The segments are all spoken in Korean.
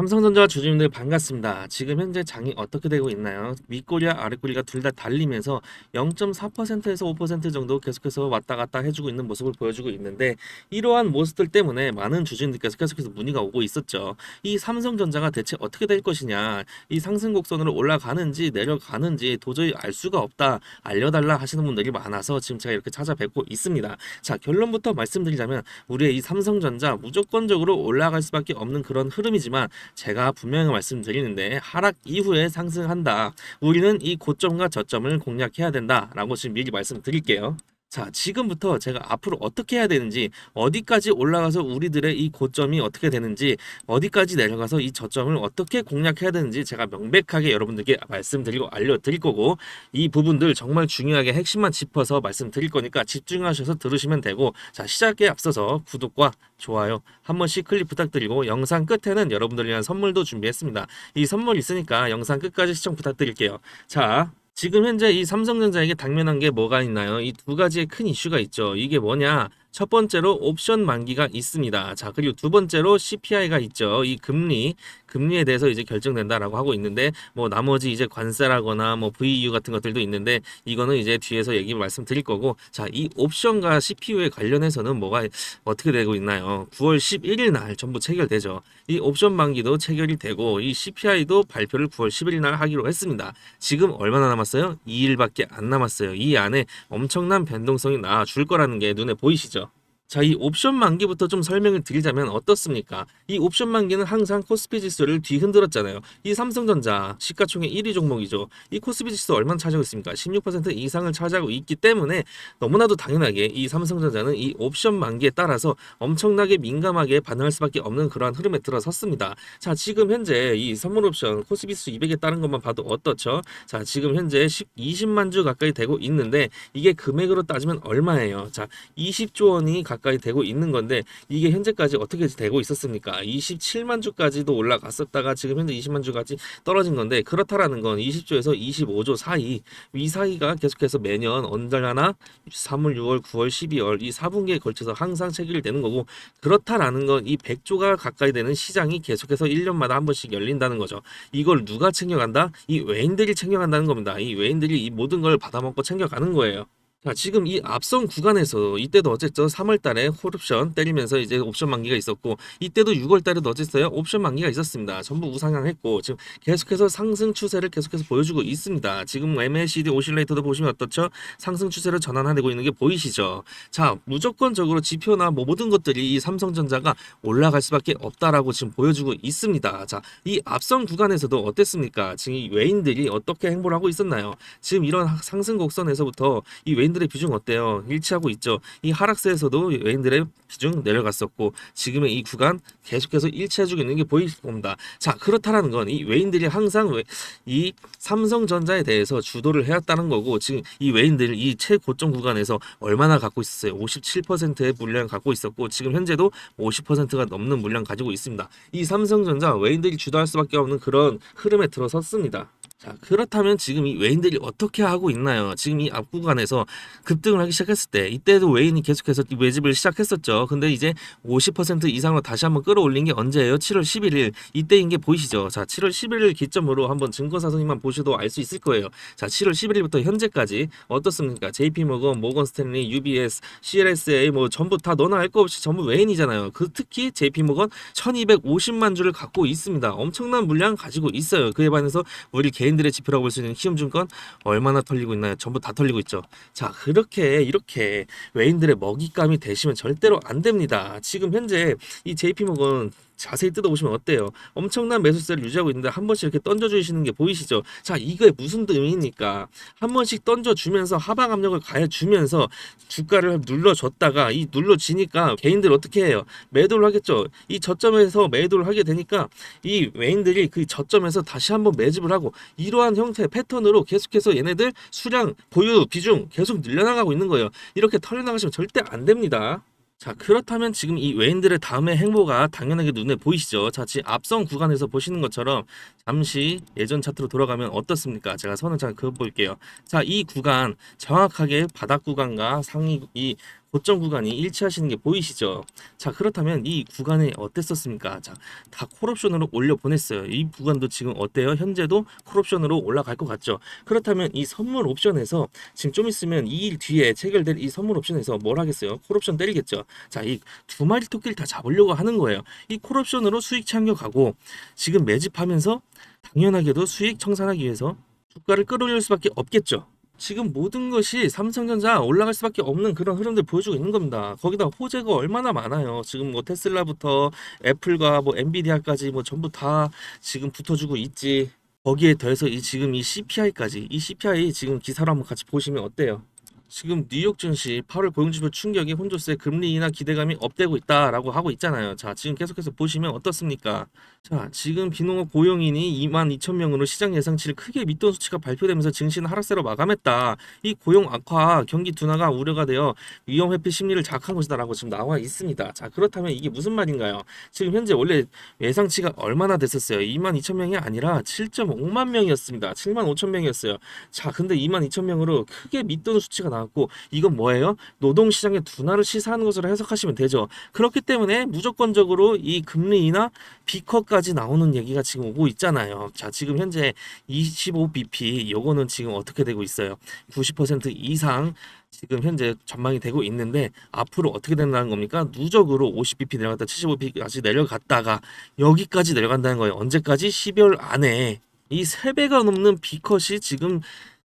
삼성전자 주주님들 반갑습니다. 지금 현재 장이 어떻게 되고 있나요? 윗꼬리와 아랫꼬리가 둘 다 달리면서 0.4%에서 5% 정도 계속해서 왔다 갔다 해주고 있는 모습을 보여주고 있는데 이러한 모습들 때문에 많은 주주님들께서 계속해서 문의가 오고 있었죠. 이 삼성전자가 대체 어떻게 될 것이냐, 이 상승 곡선으로 올라가는지 내려가는지 도저히 알 수가 없다, 알려달라 하시는 분들이 많아서 지금 제가 이렇게 찾아뵙고 있습니다. 자 결론부터 말씀드리자면 우리의 이 삼성전자 무조건적으로 올라갈 수밖에 없는 그런 흐름이지만 제가 분명히 말씀드리는데 하락 이후에 상승한다. 우리는 이 고점과 저점을 공략해야 된다라고 지금 미리 말씀드릴게요. 자, 지금부터 제가 앞으로 어떻게 해야 되는지, 어디까지 올라가서 우리들의 이 고점이 어떻게 되는지, 어디까지 내려가서 이 저점을 어떻게 공략해야 되는지 제가 명백하게 여러분들께 말씀드리고 알려드릴 거고, 이 부분들 정말 중요하게 핵심만 짚어서 말씀드릴 거니까 집중하셔서 들으시면 되고, 자, 시작에 앞서서 구독과 좋아요 한 번씩 클릭 부탁드리고, 영상 끝에는 여러분들을 위한 선물도 준비했습니다. 이 선물 있으니까 영상 끝까지 시청 부탁드릴게요. 자, 지금 현재 이 삼성전자에게 당면한 게 뭐가 있나요? 이 두 가지의 큰 이슈가 있죠. 이게 뭐냐? 첫 번째로 옵션 만기가 있습니다. 자, 그리고 두 번째로 CPI가 있죠. 이 금리, 금리에 대해서 이제 결정된다라고 하고 있는데, 뭐 나머지 이제 관세라거나 뭐 VU 같은 것들도 있는데, 이거는 이제 뒤에서 얘기 말씀드릴 거고, 자, 이 옵션과 CPU에 관련해서는 뭐가 어떻게 되고 있나요? 9월 11일 날 전부 체결되죠. 이 옵션 만기도 체결이 되고, 이 CPI도 발표를 9월 11일 날 하기로 했습니다. 지금 얼마나 남았어요? 2일밖에 안 남았어요. 이 안에 엄청난 변동성이 나와줄 거라는 게 눈에 보이시죠? 자, 이 옵션 만기부터 좀 설명을 드리자면 어떻습니까? 이 옵션 만기는 항상 코스피 지수를 뒤흔들었잖아요. 이 삼성전자 시가총액 1위 종목이죠. 이 코스피 지수 얼마나 차지하고 있습니까? 16% 이상을 차지하고 있기 때문에 너무나도 당연하게 이 삼성전자는 이 옵션 만기에 따라서 엄청나게 민감하게 반응할 수밖에 없는 그러한 흐름에 들어섰습니다. 자, 지금 현재 이 선물 옵션 코스피 지수 200에 따른 것만 봐도 어떻죠? 자, 지금 현재 10, 20만 주 가까이 되고 있는데 이게 금액으로 따지면 얼마예요? 자, 20조 원이 가 까이 되고 있는 건데 이게 현재까지 어떻게 되고 있었습니까? 27만 주까지도 올라갔었다가 지금 현재 20만 주까지 떨어진 건데 그렇다라는 건 20조에서 25조 사이 이 사이가 계속해서 매년 언제나 3월, 6월, 9월, 12월 이 4분기에 걸쳐서 항상 체결이 되는 거고 그렇다라는 건 이 100조가 가까이 되는 시장이 계속해서 1년마다 한 번씩 열린다는 거죠. 이걸 누가 챙겨간다? 이 외인들이 챙겨간다는 겁니다. 이 외인들이 이 모든 걸 받아먹고 챙겨가는 거예요. 자, 지금 이 앞선 구간에서 이때도 어쨌든 3월 달에 홀옵션 때리면서 이제 옵션 만기가 있었고 이때도 6월 달에도 어쨌어요? 옵션 만기가 있었습니다. 전부 우상향했고 지금 계속해서 상승 추세를 계속해서 보여주고 있습니다. 지금 MACD 오실레이터도 보시면 어떻죠? 상승 추세를 전환하고 있는 게 보이시죠? 자, 무조건적으로 지표나 뭐 모든 것들이 이 삼성전자가 올라갈 수밖에 없다라고 지금 보여주고 있습니다. 자, 이 앞선 구간에서도 어땠습니까? 지금 이 외인들이 어떻게 행보를 하고 있었나요? 지금 이런 상승 곡선에서부터 이 외인 외인들의 비중 어때요? 일치하고 있죠. 이 하락세에서도 외인들의 비중 내려갔었고 지금의 이 구간 계속해서 일치해주고 있는 게 보일 겁니다. 자 그렇다라는 건 이 외인들이 항상 외, 이 삼성전자에 대해서 주도를 해왔다는 거고 지금 이 외인들 이 최고점 구간에서 얼마나 갖고 있었어요? 57%의 물량 갖고 있었고 지금 현재도 50%가 넘는 물량 가지고 있습니다. 이 삼성전자 외인들이 주도할 수밖에 없는 그런 흐름에 들어섰습니다. 자, 그렇다면 지금 이 외인들이 어떻게 하고 있나요? 지금 이 앞구간에서 급등을 하기 시작했을 때, 이때도 외인이 계속해서 이 매집을 시작했었죠. 근데 이제 50% 이상으로 다시 한번 끌어올린 게 언제예요? 7월 11일. 이때인 게 보이시죠? 자, 7월 11일 기점으로 한번 증권사선님만 보셔도 알 수 있을 거예요. 자, 7월 11일부터 현재까지 어떻습니까? JP모건, 모건 스탠리, UBS, CLSA 뭐 전부 다 너나 할거 없이 전부 외인이잖아요. 그 특히 JP모건 1250만 주를 갖고 있습니다. 엄청난 물량 가지고 있어요. 그에 반해서 우리 개인 개인들의 지표라고 볼 수 있는 키움증권 얼마나 털리고 있나요? 전부 다 털리고 있죠. 자 그렇게 이렇게 외인들의 먹잇감이 되시면 절대로 안 됩니다. 지금 현재 이 JP모건 자세히 뜯어보시면 어때요? 엄청난 매수세를 유지하고 있는데 한 번씩 이렇게 던져주시는 게 보이시죠? 자, 이게 무슨 의미입니까? 한 번씩 던져주면서 하방 압력을 가해주면서 주가를 눌러줬다가 이 눌러지니까 개인들 어떻게 해요? 매도를 하겠죠? 이 저점에서 매도를 하게 되니까 이 외인들이 그 저점에서 다시 한번 매집을 하고 이러한 형태 패턴으로 계속해서 얘네들 수량, 보유, 비중 계속 늘려나가고 있는 거예요. 이렇게 털려나가시면 절대 안 됩니다. 자 그렇다면 지금 이 외인들의 다음의 행보가 당연하게 눈에 보이시죠? 자 지금 앞선 구간에서 보시는 것처럼 잠시 예전 차트로 돌아가면 어떻습니까? 제가 선을 잘 그어볼게요. 자 이 구간 정확하게 바닥 구간과 상위 이 고점 구간이 일치하시는 게 보이시죠? 자, 그렇다면 이 구간이 어땠었습니까? 자, 다 콜옵션으로 올려 보냈어요. 이 구간도 지금 어때요? 현재도 콜옵션으로 올라갈 것 같죠? 그렇다면 이 선물 옵션에서 지금 좀 있으면 이일 뒤에 체결될 이 선물 옵션에서 뭘 하겠어요? 콜옵션 때리겠죠? 자, 이 두 마리 토끼를 다 잡으려고 하는 거예요. 이 콜옵션으로 수익 챙겨가고 지금 매집하면서 당연하게도 수익 청산하기 위해서 주가를 끌어올릴 수밖에 없겠죠. 지금 모든 것이 삼성전자 올라갈 수밖에 없는 그런 흐름들 보여주고 있는 겁니다. 거기다 호재가 얼마나 많아요. 지금 뭐 테슬라부터 애플과 뭐 엔비디아까지 뭐 전부 다 지금 붙어주고 있지. 거기에 더해서 이 지금 이 CPI까지 이 CPI 지금 기사로 한번 같이 보시면 어때요? 지금 뉴욕 증시 8월 고용지표 충격이 혼조세 금리 인하 기대감이 업되고 있다라고 하고 있잖아요. 자, 지금 계속해서 보시면 어떻습니까? 자, 지금 비농업 고용인이 2만 2천 명으로 시장 예상치를 크게 밑돈 수치가 발표되면서 증시는 하락세로 마감했다. 이 고용 악화, 경기 둔화가 우려가 되어 위험 회피 심리를 자극한 것이다라고 지금 나와 있습니다. 자, 그렇다면 이게 무슨 말인가요? 지금 현재 원래 예상치가 얼마나 됐었어요? 2만 2천 명이 아니라 7.5만 명이었습니다. 7만 5천 명이었어요. 자, 근데 2만 2천 명으로 크게 밑도는 수치가 나 왔고 이건 뭐예요? 노동시장의 둔화를 시사하는 것으로 해석하시면 되죠. 그렇기 때문에 무조건적으로 이 금리 인하 비커까지 나오는 얘기가 지금 오고 있잖아요. 자, 지금 현재 25bp 요거는 지금 어떻게 되고 있어요? 90% 이상 지금 현재 전망이 되고 있는데 앞으로 어떻게 된다는 겁니까? 누적으로 50bp 내려갔다 75bp까지 내려갔다가 여기까지 내려간다는 거예요. 언제까지? 12월 안에 이 3배가 넘는 비컷이 지금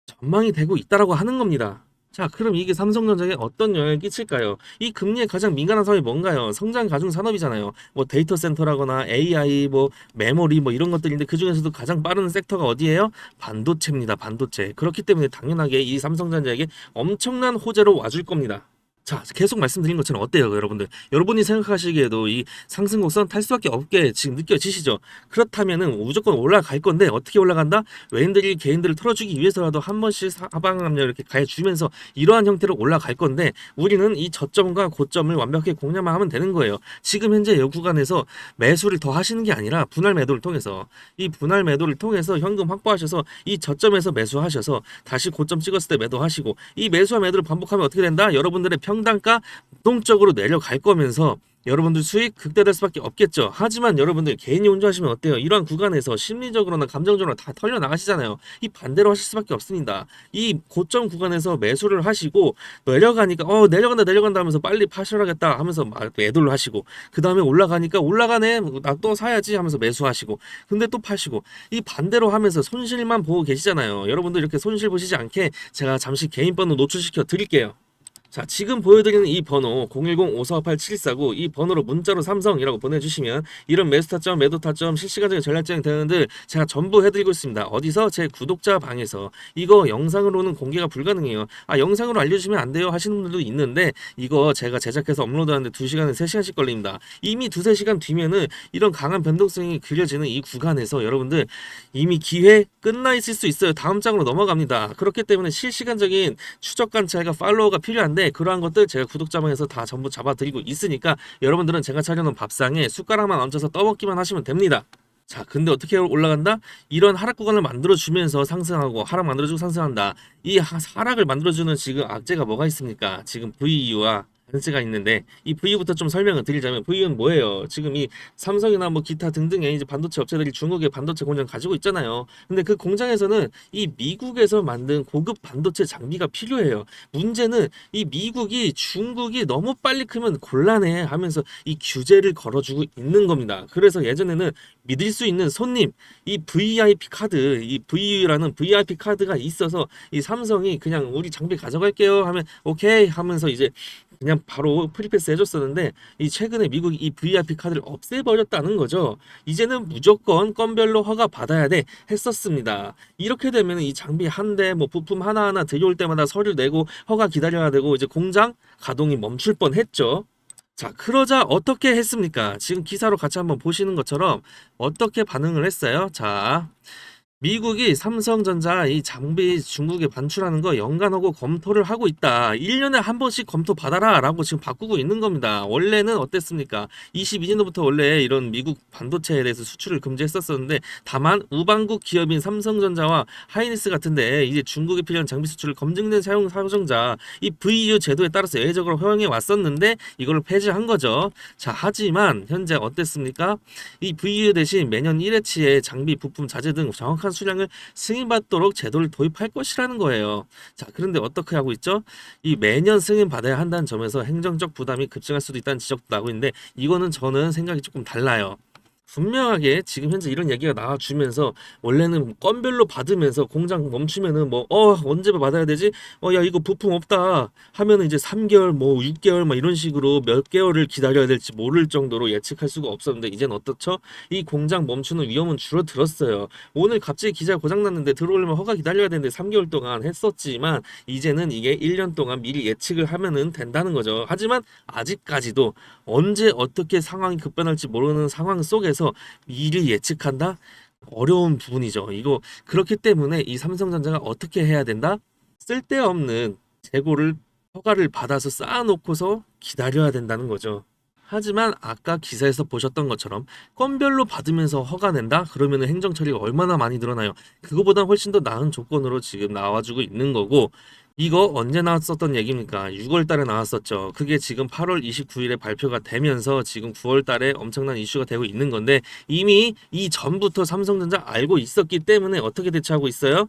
전망이 되고 있다라고 하는 겁니다. 자, 그럼 이게 삼성전자에 어떤 영향을 끼칠까요? 이 금리에 가장 민감한 사업이 뭔가요? 성장 가중 산업이잖아요. 뭐 데이터 센터라거나 AI, 뭐 메모리 뭐 이런 것들인데 그 중에서도 가장 빠른 섹터가 어디예요? 반도체입니다. 반도체. 그렇기 때문에 당연하게 이 삼성전자에게 엄청난 호재로 와줄 겁니다. 자, 계속 말씀드린 것처럼 어때요, 여러분들? 여러분이 생각하시기에도 이 상승 곡선 탈 수밖에 없게 지금 느껴지시죠? 그렇다면은 무조건 올라갈 건데 어떻게 올라간다? 외인들이 개인들을 털어주기 위해서라도 한 번씩 하방 압력 이렇게 가해주면서 이러한 형태로 올라갈 건데 우리는 이 저점과 고점을 완벽하게 공략만 하면 되는 거예요. 지금 현재 이 구간에서 매수를 더 하시는 게 아니라 분할 매도를 통해서 이 분할 매도를 통해서 현금 확보하셔서 이 저점에서 매수하셔서 다시 고점 찍었을 때 매도하시고 이 매수와 매도를 반복하면 어떻게 된다? 여러분들의 평 단가 동적으로 내려갈 거면서 여러분들 수익 극대화될 수밖에 없겠죠. 하지만 여러분들 개인이 운전하시면 어때요? 이러한 구간에서 심리적으로나 감정적으로 다 털려 나가시잖아요. 이 반대로 하실 수밖에 없습니다. 이 고점 구간에서 매수를 하시고 내려가니까 어 내려간다 내려간다 하면서 빨리 파셔야겠다 하면서 막 매도를 하시고 그 다음에 올라가니까 올라가네 나 또 사야지 하면서 매수하시고 근데 또 파시고 이 반대로 하면서 손실만 보고 계시잖아요. 여러분들 이렇게 손실 보시지 않게 제가 잠시 개인 번호 노출시켜 드릴게요. 자, 지금 보여드리는 이 번호 010-5458-749 이 번호로 문자로 삼성이라고 보내주시면 이런 매수 타점, 매도 타점, 실시간적인 전략적인 대응들 제가 전부 해드리고 있습니다. 어디서? 제 구독자 방에서 이거 영상으로는 공개가 불가능해요. 아, 영상으로 알려주시면 안 돼요 하시는 분들도 있는데 이거 제가 제작해서 업로드하는데 2시간에 3시간씩 걸립니다. 이미 두세 시간 뒤면은 이런 강한 변동성이 그려지는 이 구간에서 여러분들 이미 기회 끝나 있을 수 있어요. 다음 장으로 넘어갑니다. 그렇기 때문에 실시간적인 추적 관찰과 팔로워가 필요한데 그러한 것들 제가 구독자방에서 다 전부 잡아드리고 있으니까 여러분들은 제가 차려놓은 밥상에 숟가락만 얹어서 떠먹기만 하시면 됩니다. 자, 근데 어떻게 올라간다? 이런 하락 구간을 만들어주면서 상승하고 하락 만들어주고 상승한다. 이 하- 하락을 만들어주는 지금 악재가 뭐가 있습니까? 지금 VU와 벤츠가 있는데 이 VU부터 좀 설명을 드리자면 VU는 뭐예요? 지금 이 삼성이나 뭐 기타 등등의 이제 반도체 업체들이 중국에 반도체 공장 가지고 있잖아요. 근데 그 공장에서는 이 미국에서 만든 고급 반도체 장비가 필요해요. 문제는 이 미국이 중국이 너무 빨리 크면 곤란해 하면서 이 규제를 걸어주고 있는 겁니다. 그래서 예전에는 믿을 수 있는 손님, 이 VIP 카드, 이 VU라는 VIP 카드가 있어서 이 삼성이 그냥 우리 장비 가져갈게요 하면 오케이 하면서 이제 그냥 바로 프리패스 해줬었는데 이 최근에 미국이 이 VIP 카드를 없애버렸다는 거죠. 이제는 무조건 건별로 허가 받아야 돼 했었습니다. 이렇게 되면 이 장비 한 대 뭐 부품 하나하나 들여올 때마다 서류 내고 허가 기다려야 되고 이제 공장 가동이 멈출 뻔했죠. 자, 그러자 어떻게 했습니까? 지금 기사로 같이 한번 보시는 것처럼 어떻게 반응을 했어요? 자, 미국이 삼성전자 이 장비 중국에 반출하는 거 연간하고 검토를 하고 있다. 1년에 한 번씩 검토 받아라 라고 지금 바꾸고 있는 겁니다. 원래는 어땠습니까? 22년도부터 원래 이런 미국 반도체에 대해서 수출을 금지했었었는데 다만 우방국 기업인 삼성전자와 하이닉스 같은데 이제 중국에 필요한 장비 수출을 검증된 사용 사용자 이 VU 제도에 따라서 예외적으로 허용해 왔었는데 이걸 폐지한 거죠. 자, 하지만 현재 어땠습니까? 이 VU 대신 매년 1회치의 장비 부품 자재 등 정확한 수량을 승인받도록 제도를 도입할 것이라는 거예요. 자, 그런데 어떻게 하고 있죠? 이 매년 승인받아야 한다는 점에서 행정적 부담이 급증할 수도 있다는 지적도 나오고 있는데 이거는 저는 생각이 조금 달라요. 분명하게 지금 현재 이런 얘기가 나와주면서 원래는 건별로 받으면서 공장 멈추면은 뭐 어 언제 받아야 되지? 어 야 이거 부품 없다 하면은 이제 3개월 뭐 6개월 막 이런 식으로 몇 개월을 기다려야 될지 모를 정도로 예측할 수가 없었는데 이젠 어떻죠? 이 공장 멈추는 위험은 줄어들었어요. 오늘 갑자기 기자 고장 났는데 들어오려면 허가 기다려야 되는데 3개월 동안 했었지만 이제는 이게 1년 동안 미리 예측을 하면은 된다는 거죠. 하지만 아직까지도 언제 어떻게 상황이 급변할지 모르는 상황 속에 서 미리 예측한다? 어려운 부분이죠. 이거 그렇기 때문에 이 삼성전자가 어떻게 해야 된다? 쓸데없는 재고를 허가를 받아서 쌓아놓고서 기다려야 된다는 거죠. 하지만 아까 기사에서 보셨던 것처럼 건별로 받으면서 허가 낸다? 그러면 행정 처리가 얼마나 많이 늘어나요? 그거보다 훨씬 더 나은 조건으로 지금 나와주고 있는 거고 이거 언제 나왔었던 얘기입니까? 6월 달에 나왔었죠. 그게 지금 8월 29일에 발표가 되면서 지금 9월 달에 엄청난 이슈가 되고 있는 건데 이미 이 전부터 삼성전자 알고 있었기 때문에 어떻게 대처하고 있어요?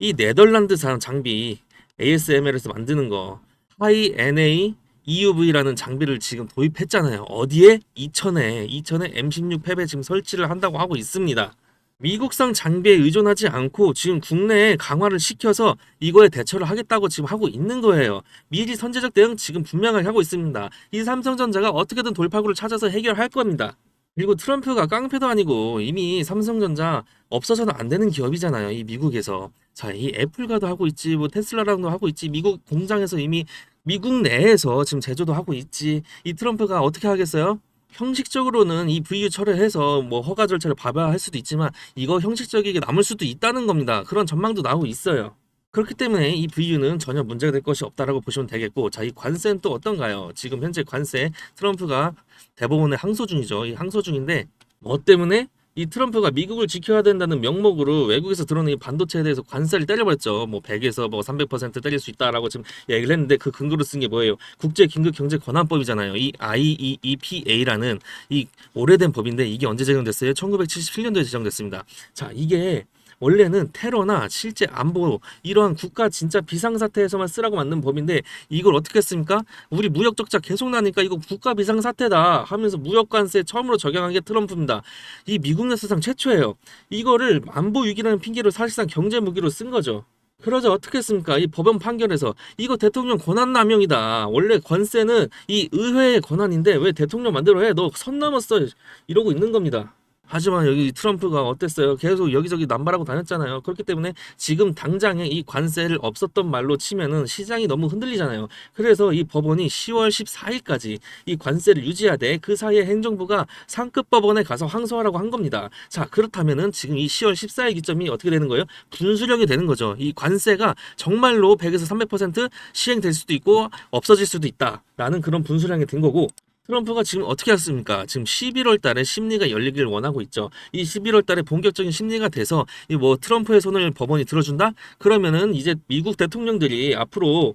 이 네덜란드산 장비 ASML에서 만드는 거 하이 NA EUV라는 장비를 지금 도입했잖아요. 어디에? 이천에 이천에 M16 팹에 지금 설치를 한다고 하고 있습니다. 미국산 장비에 의존하지 않고 지금 국내에 강화를 시켜서 이거에 대처를 하겠다고 지금 하고 있는 거예요. 미리 선제적 대응 지금 분명하게 하고 있습니다. 이 삼성전자가 어떻게든 돌파구를 찾아서 해결할 겁니다. 그리고 트럼프가 깡패도 아니고 이미 삼성전자 없어서는 안 되는 기업이잖아요. 이 미국에서. 자, 이 애플과도 하고 있지, 뭐 테슬라랑도 하고 있지, 미국 공장에서 이미 미국 내에서 지금 제조도 하고 있지. 이 트럼프가 어떻게 하겠어요? 형식적으로는 이 VU 철회해서 뭐 허가 절차를 밟아야 할 수도 있지만 이거 형식적이게 남을 수도 있다는 겁니다. 그런 전망도 나오고 있어요. 그렇기 때문에 이 VU는 전혀 문제가 될 것이 없다라고 보시면 되겠고, 자, 이 관세는 또 어떤가요? 지금 현재 관세 트럼프가 대법원에 항소 중이죠. 이 항소 중인데 뭐 때문에 이 트럼프가 미국을 지켜야 된다는 명목으로 외국에서 들어오는 이 반도체에 대해서 관세를 때려버렸죠. 뭐 100에서 뭐 300% 때릴 수 있다라고 지금 얘기를 했는데 그 근거로 쓴 게 뭐예요? 국제 긴급 경제 권한법이잖아요. 이 IEEPA라는 이 오래된 법인데 이게 언제 제정됐어요? 1977년도에 제정됐습니다. 자, 이게 원래는 테러나 실제 안보 이러한 국가 진짜 비상사태에서만 쓰라고 만든 법인데 이걸 어떻게 했습니까? 우리 무역 적자 계속 나니까 이거 국가 비상사태다 하면서 무역 관세 처음으로 적용한 게 트럼프입니다. 이 미국 역사상 최초예요. 이거를 안보 위기라는 핑계로 사실상 경제 무기로 쓴 거죠. 그러자 어떻게 했습니까? 이 법원 판결에서 이거 대통령 권한 남용이다. 원래 권세는 이 의회의 권한인데 왜 대통령 만들어 해? 너 선 넘었어. 이러고 있는 겁니다. 하지만 여기 트럼프가 어땠어요? 계속 여기저기 남발하고 다녔잖아요. 그렇기 때문에 지금 당장에 이 관세를 없었던 말로 치면은 시장이 너무 흔들리잖아요. 그래서 이 법원이 10월 14일까지 이 관세를 유지하되 그 사이에 행정부가 상급 법원에 가서 항소하라고 한 겁니다. 자, 그렇다면은 지금 이 10월 14일 기점이 어떻게 되는 거예요? 분수령이 되는 거죠. 이 관세가 정말로 100에서 300% 시행될 수도 있고 없어질 수도 있다라는 그런 분수령이 된 거고 트럼프가 지금 어떻게 했습니까? 지금 11월 달에 심리가 열리기를 원하고 있죠. 이 11월 달에 본격적인 심리가 돼서 이 뭐 트럼프의 손을 법원이 들어준다? 그러면은 이제 미국 대통령들이 앞으로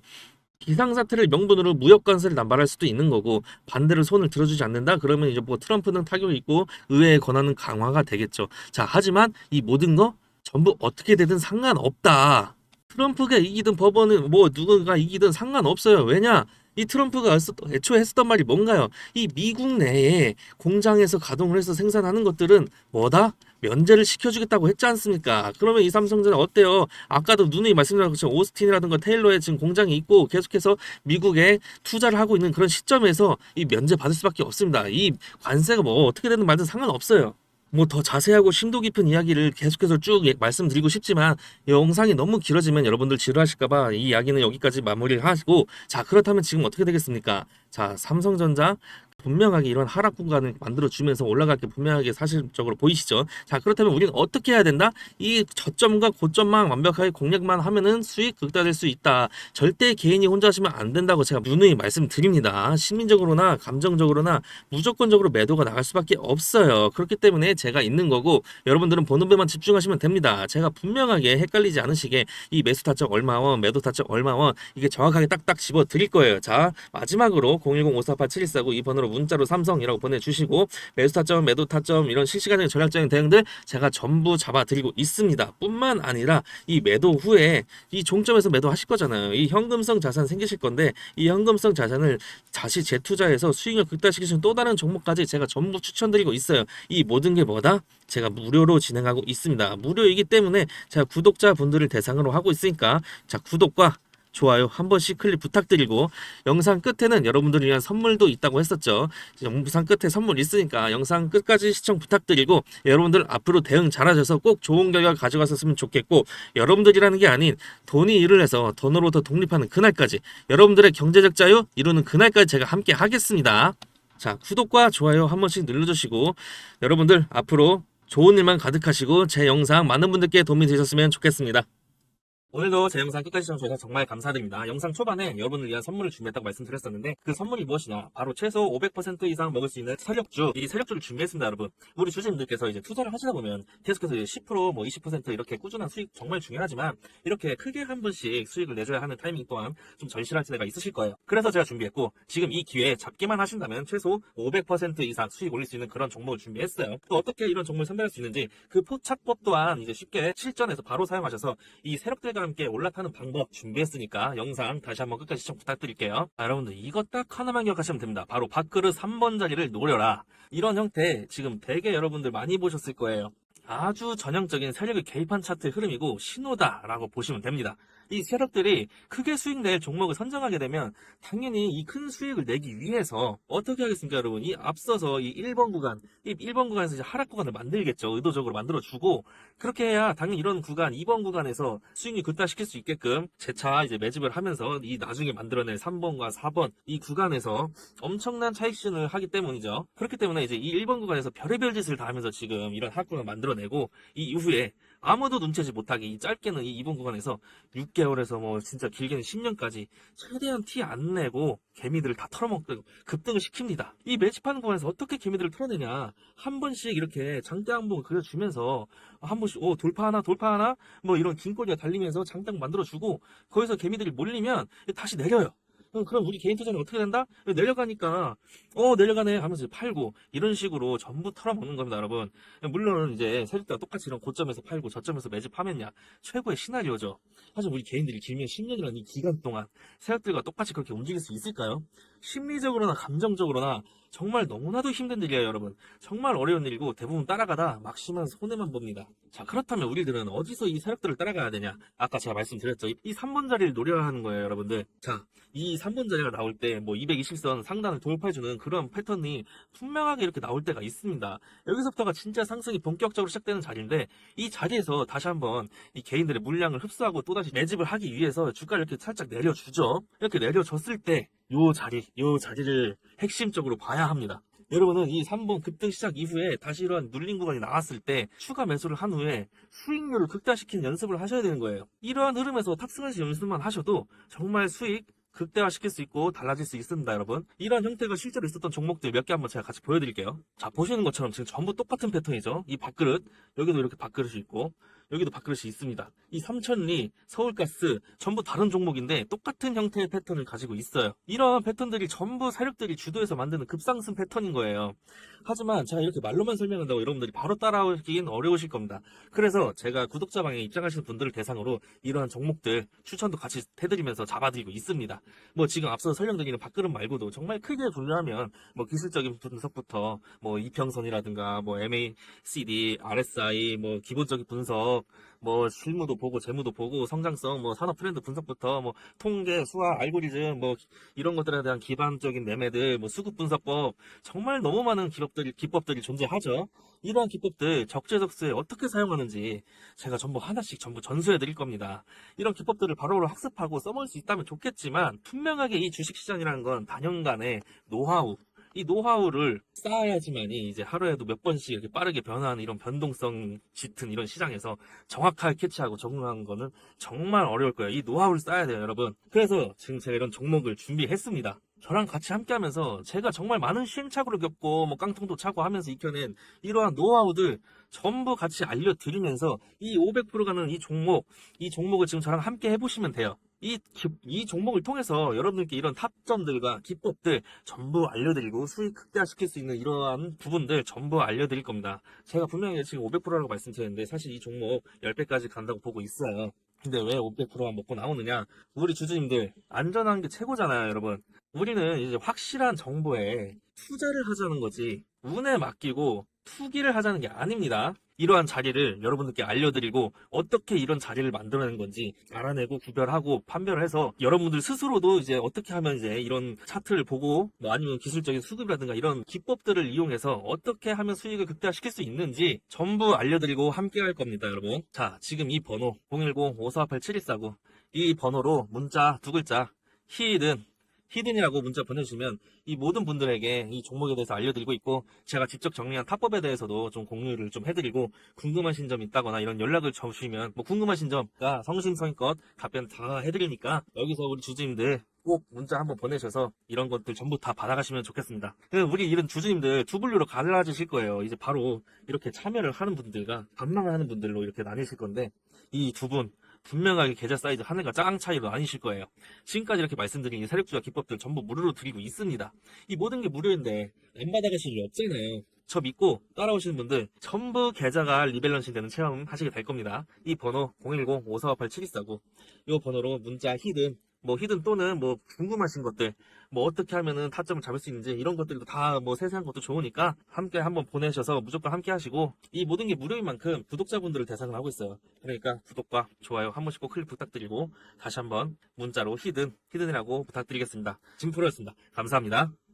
기상사태를 명분으로 무역 관세를 남발할 수도 있는 거고 반대로 손을 들어주지 않는다 그러면 이제 뭐 트럼프는 타격이 있고 의회의 권한은 강화가 되겠죠. 자 하지만 이 모든 거 전부 어떻게 되든 상관없다. 트럼프가 이기든 법원은 뭐 누군가 이기든 상관없어요. 왜냐? 이 트럼프가 애초에 했었던 말이 뭔가요? 이 미국 내에 공장에서 가동을 해서 생산하는 것들은 뭐다? 면제를 시켜주겠다고 했지 않습니까? 그러면 이 삼성전자 어때요? 아까도 누누이 말씀드린 것처럼 오스틴이라든가 테일러에 지금 공장이 있고 계속해서 미국에 투자를 하고 있는 그런 시점에서 이 면제 받을 수밖에 없습니다. 이 관세가 뭐 어떻게 되든 말든 상관없어요. 뭐 더 자세하고 심도 깊은 이야기를 계속해서 쭉 예- 말씀드리고 싶지만 이 영상이 너무 길어지면 여러분들 지루하실까봐 이 이야기는 여기까지 마무리를 하시고 자 그렇다면 지금 어떻게 되겠습니까? 자 삼성전자 분명하게 이런 하락 구간을 만들어 주면서 올라갈 게 분명하게 사실적으로 보이시죠? 자 그렇다면 우리는 어떻게 해야 된다? 이 저점과 고점만 완벽하게 공략만 하면은 수익 극대화될 수 있다. 절대 개인이 혼자 하시면 안 된다고 제가 누누이 말씀드립니다. 심리적으로나 감정적으로나 무조건적으로 매도가 나갈 수밖에 없어요. 그렇기 때문에 제가 있는 거고 여러분들은 보는 배만 집중하시면 됩니다. 제가 분명하게 헷갈리지 않으시게 이 매수 타점 얼마원, 매도 타점 얼마원 이게 정확하게 딱딱 집어 드릴 거예요. 자 마지막으로 010-548-7149이 번호로 문자로 삼성이라고 보내주시고 매수 타점, 매도 타점 이런 실시간적인 전략적인 대응들 제가 전부 잡아드리고 있습니다. 뿐만 아니라 이 매도 후에 이 종점에서 매도하실 거잖아요. 이 현금성 자산 생기실 건데 이 현금성 자산을 다시 재투자해서 수익을 있는 또 다른 종목까지 제가 전부 추천드리고 있어요. 이 모든 게 뭐다? 제가 무료로 진행하고 있습니다. 무료이기 때문에 제가 구독자분들을 대상으로 하고 있으니까 자 구독과 좋아요 한 번씩 클릭 부탁드리고 영상 끝에는 여러분들을 위한 선물도 있다고 했었죠. 영상 끝에 선물 있으니까 영상 끝까지 시청 부탁드리고 여러분들 앞으로 대응 잘하셔서 꼭 좋은 결과 가져갔었으면 좋겠고 여러분들이라는 게 아닌 돈이 일을 해서 돈으로부터 독립하는 그날까지 여러분들의 경제적 자유 이루는 그날까지 제가 함께 하겠습니다. 자 구독과 좋아요 한 번씩 눌러주시고 여러분들 앞으로 좋은 일만 가득하시고 제 영상 많은 분들께 도움이 되셨으면 좋겠습니다. 오늘도 제 영상 끝까지 시청해주셔서 정말 감사드립니다. 영상 초반에 여러분을 위한 선물을 준비했다고 말씀드렸었는데 그 선물이 무엇이냐? 바로 최소 500% 이상 먹을 수 있는 세력주, 이 세력주를 준비했습니다, 여러분. 우리 주주님들께서 이제 투자를 하시다 보면 계속해서 이제 10%, 뭐 20% 이렇게 꾸준한 수익 정말 중요하지만 이렇게 크게 한 번씩 수익을 내줘야 하는 타이밍 또한 좀 절실할 때가 있으실 거예요. 그래서 제가 준비했고 지금 이 기회에 잡기만 하신다면 최소 500% 이상 수익 올릴 수 있는 그런 종목을 준비했어요. 또 어떻게 이런 종목을 선별할 수 있는지 그 포착법 또한 이제 쉽게 실전에서 바로 사용하셔서 이 세력들과 함께 올라타는 방법 준비했으니까 영상 다시 한번 끝까지 시청 부탁드릴게요. 자, 여러분들 이것 딱 하나만 기억하시면 됩니다. 바로 밥그릇 3번 자리를 노려라. 이런 형태 지금 되게 여러분들 많이 보셨을 거예요. 아주 전형적인 세력의 개입한 차트의 흐름이고 신호다라고 보시면 됩니다. 이 세력들이 크게 수익 낼 종목을 선정하게 되면 당연히 이 큰 수익을 내기 위해서 어떻게 하겠습니까, 여러분? 이 앞서서 이 1번 구간, 이 1번 구간에서 이제 하락 구간을 만들겠죠. 의도적으로 만들어주고 그렇게 해야 당연히 이런 구간, 2번 구간에서 수익률 극대화시킬 수 있게끔 재차 이제 매집을 하면서 이 나중에 만들어낼 3번과 4번 이 구간에서 엄청난 차익 실현을 하기 때문이죠. 그렇기 때문에 이제 이 1번 구간에서 별의별 짓을 다 하면서 지금 이런 하락구간을 만들어내고 이 이후에 아무도 눈치채지 못하게 이 짧게는 이 2번 구간에서 6개월에서 뭐 진짜 길게는 10년까지 최대한 티 안 내고 개미들을 다 털어먹고 급등을 시킵니다. 이 매집하는 구간에서 어떻게 개미들을 털어내냐 한 번씩 이렇게 장대 항목을 그려주면서 한 번씩 오 돌파 하나 돌파 하나 뭐 이런 긴 꼬리가 달리면서 장대 만들어주고 거기서 개미들이 몰리면 다시 내려요. 어, 그럼 우리 개인 투자는 어떻게 된다? 내려가니까 어 내려가네 하면서 팔고 이런 식으로 전부 털어먹는 겁니다 여러분 물론 이제 세력대가 똑같이 이런 고점에서 팔고 저점에서 매집하면야 최고의 시나리오죠 하지만 우리 개인들이 길면 10년이라는 이 기간 동안 세력들과 똑같이 그렇게 움직일 수 있을까요? 심리적으로나 감정적으로나 정말 너무나도 힘든 일이에요 여러분. 정말 어려운 일이고 대부분 따라가다 막심한 손해만 봅니다. 자 그렇다면 우리들은 어디서 이 세력들을 따라가야 되냐? 아까 제가 말씀드렸죠. 이 3번 자리를 노려야 하는 거예요 여러분들. 자이 3번 자리가 나올 때 뭐 220선 상단을 돌파해주는 그런 패턴이 분명하게 이렇게 나올 때가 있습니다. 여기서부터가 진짜 상승이 본격적으로 시작되는 자리인데 이 자리에서 다시 한번 이 개인들의 물량을 흡수하고 또다시 매집을 하기 위해서 주가를 이렇게 살짝 내려주죠. 이렇게 내려줬을 때 요 자리, 요 자리를 핵심적으로 봐야 합니다. 여러분은 이 3번 급등 시작 이후에 다시 이러한 눌린 구간이 나왔을 때 추가 매수를 한 후에 수익률을 극대화시키는 연습을 하셔야 되는 거예요. 이러한 흐름에서 탑승하시 연습만 하셔도 정말 수익 극대화시킬 수 있고 달라질 수 있습니다, 여러분. 이런 형태가 실제로 있었던 종목들 몇 개 한번 제가 같이 보여드릴게요. 자, 보시는 것처럼 지금 전부 똑같은 패턴이죠. 이 밥그릇, 여기도 이렇게 밥그릇이 있고, 여기도 밥그릇이 있습니다. 이 삼천리, 서울가스 전부 다른 종목인데 똑같은 형태의 패턴을 가지고 있어요. 이러한 패턴들이 전부 세력들이 주도해서 만드는 급상승 패턴인 거예요. 하지만 제가 이렇게 말로만 설명한다고 여러분들이 바로 따라오기는 어려우실 겁니다. 그래서 제가 구독자방에 입장하시는 분들을 대상으로 이러한 종목들 추천도 같이 해드리면서 잡아드리고 있습니다. 뭐 지금 앞서 설명드리는 밥그릇 말고도 정말 크게 분류하면 뭐 기술적인 분석부터 뭐 이평선이라든가 뭐 MACD, RSI 뭐 기본적인 분석 뭐 실무도 보고 재무도 보고 성장성 뭐 산업 트렌드 분석부터 뭐 통계 수학 알고리즘 뭐 이런 것들에 대한 기반적인 매매들 뭐 수급 분석법 정말 너무 많은 기법들이 기법들이 존재하죠. 이러한 기법들 적재적소에 어떻게 사용하는지 제가 전부 하나씩 전부 전수해 드릴 겁니다. 이런 기법들을 바로바로 학습하고 써먹을 수 있다면 좋겠지만 분명하게 이 주식시장이라는 건 단연간의 노하우 이 노하우를 쌓아야지만이 이제 하루에도 몇 번씩 이렇게 빠르게 변화하는 이런 변동성 짙은 이런 시장에서 정확하게 캐치하고 적응하는 거는 정말 어려울 거예요. 이 노하우를 쌓아야 돼요, 여러분. 그래서 지금 제가 이런 종목을 준비했습니다. 저랑 같이 함께 하면서 제가 정말 많은 시행착오를 겪고 뭐 깡통도 차고 하면서 익혀낸 이러한 노하우들 전부 같이 알려드리면서 이 500% 가는 이 종목, 이 종목을 지금 저랑 함께 해보시면 돼요. 이, 기- 이 종목을 통해서 여러분들께 이런 탑점들과 기법들 전부 알려드리고 수익 극대화시킬 수 있는 이러한 부분들 전부 알려드릴 겁니다. 제가 분명히 지금 500%라고 말씀드렸는데 사실 이 종목 10배까지 간다고 보고 있어요. 근데 왜 500%만 먹고 나오느냐? 우리 주주님들 안전한 게 최고잖아요, 여러분. 우리는 이제 확실한 정보에 투자를 하자는 거지 운에 맡기고 투기를 하자는 게 아닙니다. 이러한 자리를 여러분들께 알려드리고 어떻게 이런 자리를 만들어낸 건지 알아내고 구별하고 판별을 해서 여러분들 스스로도 이제 어떻게 하면 이제 이런 차트를 보고 뭐 아니면 기술적인 수급이라든가 이런 기법들을 이용해서 어떻게 하면 수익을 극대화시킬 수 있는지 전부 알려드리고 함께 할 겁니다, 여러분. 자, 지금 이 번호 010-5488-7149 이 번호로 문자 두 글자 히든 히든이라고 문자 보내주시면 이 모든 분들에게 이 종목에 대해서 알려드리고 있고 제가 직접 정리한 탑법에 대해서도 좀 공유를 좀 해드리고 궁금하신 점 있다거나 이런 연락을 주시면 뭐 궁금하신 점과 성심성의껏 답변 다 해드리니까 여기서 우리 주주님들 꼭 문자 한번 보내셔서 이런 것들 전부 다 받아가시면 좋겠습니다. 그 우리 이런 주주님들 두 분류로 갈라지실 거예요. 이제 바로 이렇게 참여를 하는 분들과 반망을 하는 분들로 이렇게 나뉘실 건데 이 두 분 분명하게 계좌 사이즈 하늘과 짱 차이로 나뉘실 거예요. 지금까지 이렇게 말씀드린 이 세력주와 기법들 전부 무료로 드리고 있습니다. 이 모든 게 무료인데 안 받아가실 일 없잖아요. 저 믿고 따라오시는 분들 전부 계좌가 리밸런싱 되는 체험 하시게 될 겁니다. 이 번호 010-5458-7249 이 번호로 문자 히든 뭐 히든 또는 뭐 궁금하신 것들 뭐 어떻게 하면은 타점을 잡을 수 있는지 이런 것들도 다 뭐 세세한 것도 좋으니까 함께 한번 보내셔서 무조건 함께 하시고 이 모든 게 무료인 만큼 구독자분들을 대상을 하고 있어요. 그러니까 구독과 좋아요 한 번씩 꼭 클릭 부탁드리고 다시 한번 문자로 히든 히든이라고 부탁드리겠습니다. 진프로였습니다. 감사합니다.